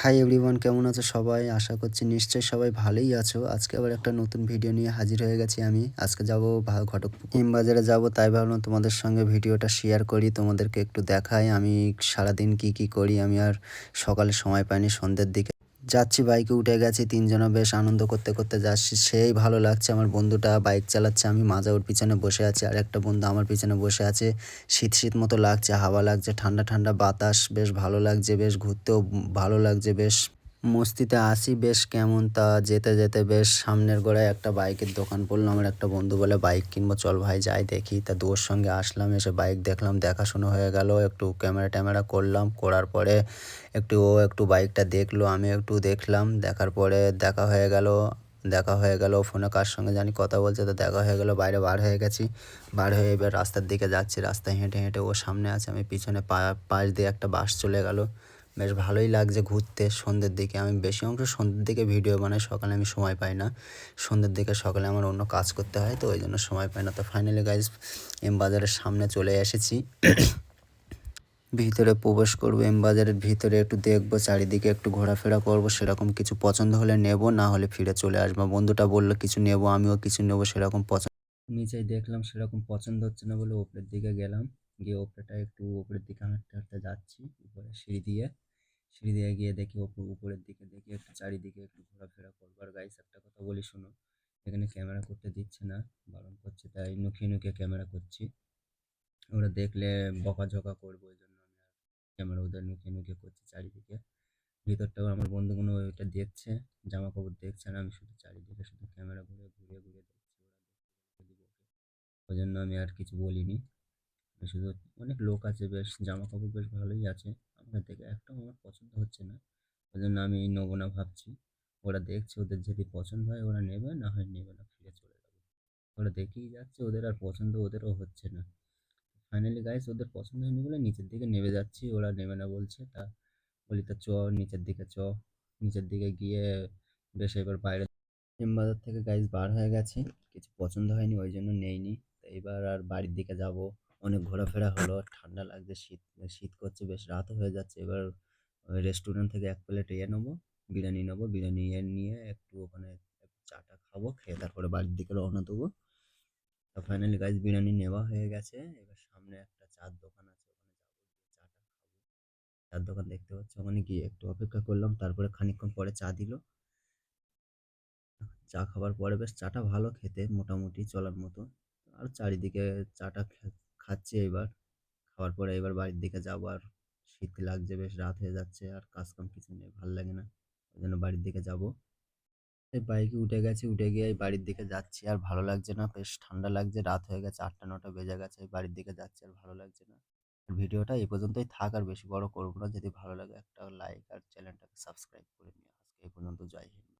Hi everyone কেমন আছো সবাই? আশা করছি নিশ্চয়ই সবাই ভালোই আছো। আজকে আবার একটা নতুন ভিডিও নিয়ে হাজির হয়ে গেছি আমি। আজকে যাব ঘটক বাজারে যাব, তাই ভাবলাম তোমাদের সঙ্গে ভিডিওটা শেয়ার করি, তোমাদেরকে একটু দেখাই আমি সারাদিন কি কি করি, আমি আর সকালে সময় পাইনি সন্ধ্যের দিকে। যাচ্ছি বাইকে উঠে গেছি তিনজন বেশ আনন্দ করতে করতে যাচ্ছি। সেই ভালো লাগছে, আমার বন্ধুটা বাইক চালাচ্ছে, আমি মাজা ওর পিছনে বসে আছি, আর একটা বন্ধু আমার পিছনে বসে আছে। শীত শীত মতো লাগছে, হাওয়া লাগছে, ঠান্ডা ঠান্ডা বাতাস, বেশ ভালো লাগছে, বেশ ঘুরতেও ভালো লাগছে, বেশ মস্তিতে আসি, বেশ কেমন তা যেতে যেতে বেশ সামনের গোড়ায় একটা বাইকের দোকান পড়ল। আমার একটা বন্ধু বলে, বাইক কিনবো, চল ভাই, যাই দেখি। তা দোর সঙ্গে আসলাম, এসে বাইক দেখলাম, দেখাশুনো হয়ে গেল। একটু ক্যামেরা ট্যামেরা করলাম, করার পরে একটু ও একটু বাইকটা দেখল আমি একটু দেখলাম। দেখার পরে দেখা হয়ে গেল, দেখা হয়ে গেল ফোনে কার সঙ্গে জানি কথা বলছে, তো দেখা হয়ে গেল, বাইরে বার হয়ে গেছি। বার হয়ে এবার রাস্তার দিকে যাচ্ছি, রাস্তায় হেঁটে হেঁটে ও সামনে আছে, আমি পিছনে পা, পাশ দিয়ে একটা বাস চলে গেল। বেশ ভালোই লাগছে ঘুরতে। সন্ধ্যের দিকে আমি বেশি অংশ সন্ধ্যের দিকে ভিডিও বানাই, সকালে আমি সময় পাই না। সন্ধ্যের দিকে সকালে আমার অন্য কাজ করতে হয়, তো ওই জন্য সময় পাই না। তো ফাইনালি গাইজ এম বাজারের সামনে চলে এসেছি। ভিতরে প্রবেশ করব এম বাজারের ভিতরে একটু দেখব, চারিদিকে একটু ঘোরাফেরা করব, সেরকম কিছু পছন্দ হলে নেব, না হলে ফিরে চলে আসব। বন্ধুটা বলল, কিছু নেব, আমিও কিছু নেব, সেরকম পছন্দ নিচেই দেখলাম, সেরকম পছন্দ হচ্ছে না বলে ওপরের দিকে গেলাম। গিয়ে ওপরেটা একটু, ওপরের দিকে হাঁটতে হাঁটতে যাচ্ছি, উপরে সিঁড়ি দিয়ে। সিঁড়ি দিয়ে গিয়ে দেখি উপরের দিকে দেখি একটু চারিদিকে একটু ঘোরাফেরা করবার। গাইস একটা কথা বলি শোনো, এখানে ক্যামেরা করতে দিচ্ছে না, বারণ করছে, তাই নুকিয়ে নুকিয়ে ক্যামেরা করছি। ওরা দেখলে বকাঝকা করব ওই জন্য আমি আর ক্যামেরা ওদের নুকিয়ে নুকিয়ে করছি চারিদিকে। ভিতরটাও আমার বন্ধুগুলো ওইটা দেখছে জামা কাপড় দেখছে না, আমি শুধু চারিদিকে শুধু ক্যামেরা ঘুরে ঘুরে ঘুরে দেখছি ওই জন্য আমি আর কিছু বলিনি। শুধু অনেক লোক আছে, বেশ জামা কাপড় বেশ ভালোই আছে। আমার দেখে একটাও আমার পছন্দ হচ্ছে না। ওই জন্য আমি নেব না ভাবছি। ওরা দেখছে ওদের যদি পছন্দ হয় ওরা নেবে, না হয় নেবে না, ফিরে চলে যাবে। ওরা দেখেই যাচ্ছে, ওদের আর পছন্দ ওদেরও হচ্ছে না। ফাইনালি গাইস ওদের পছন্দ হয়নি বলে নিচের দিকে নেমে যাচ্ছি। ওরা নেবে না বলছে, তা বলি তা চ, নিচের দিকে চ। নিচের দিকে গিয়ে বেশ এবার বাইরে বাজার থেকে গাইস বার হয়ে গেছে। কিছু পছন্দ হয়নি ওই জন্য নেইনি এবার আর বাড়ির দিকে যাব। অনেক ঘোরাফেরা হলো, ঠান্ডা লাগছে, শীত শীত করছে, বেশ রাতও হয়ে যাচ্ছে। এবার রেস্টুরেন্ট থেকে এক প্লেট ইয়ে নেব, বিরিয়ানি নেব, বিরিয়ানি ইয়ে নিয়ে একটু ওখানে চাটা খাব, খেয়ে তারপরে বাড়ির দিকে রওনা দেবো। তো ফাইনালি গাইজ বিরিয়ানি নেওয়া হয়ে গেছে, এবার সামনে একটা চার দোকান আছে, ওখানে যাব চাটা খাব। চার দোকান দেখতে পাচ্ছি, ওখানে গিয়ে একটু অপেক্ষা করলাম, তারপরে খানিকক্ষণ পরে চা দিল। চা খাবার পরে বেশ চাটা ভালো খেতে, মোটামুটি চলার মতো। আর চারিদিকে চাটা খাচ্ছি এবার খাওয়ার পরে এবার বাড়ির দিকে যাব আর শীত লাগছে, বেশ রাত হয়ে যাচ্ছে আর কাজ কাম কিছু নেই, ভালো লাগে না। ওই জন্য বাড়ির দিকে যাব। এই বাইকে উঠে গেছি, উঠে গিয়ে বাড়ির দিকে যাচ্ছি আর ভালো লাগছে না, বেশ ঠান্ডা লাগছে, রাত হয়ে গেছে, আটটা নটা বেজে গেছে বাড়ির দিকে যাচ্ছি আর ভালো লাগছে না। ভিডিওটা এই পর্যন্তই থাক আর বেশি বড় করব না, যদি ভালো লাগে একটা লাইক আর চ্যানেলটাকে সাবস্ক্রাইব করে নিয়ে আজকে এই পর্যন্ত জয় হিন্দ।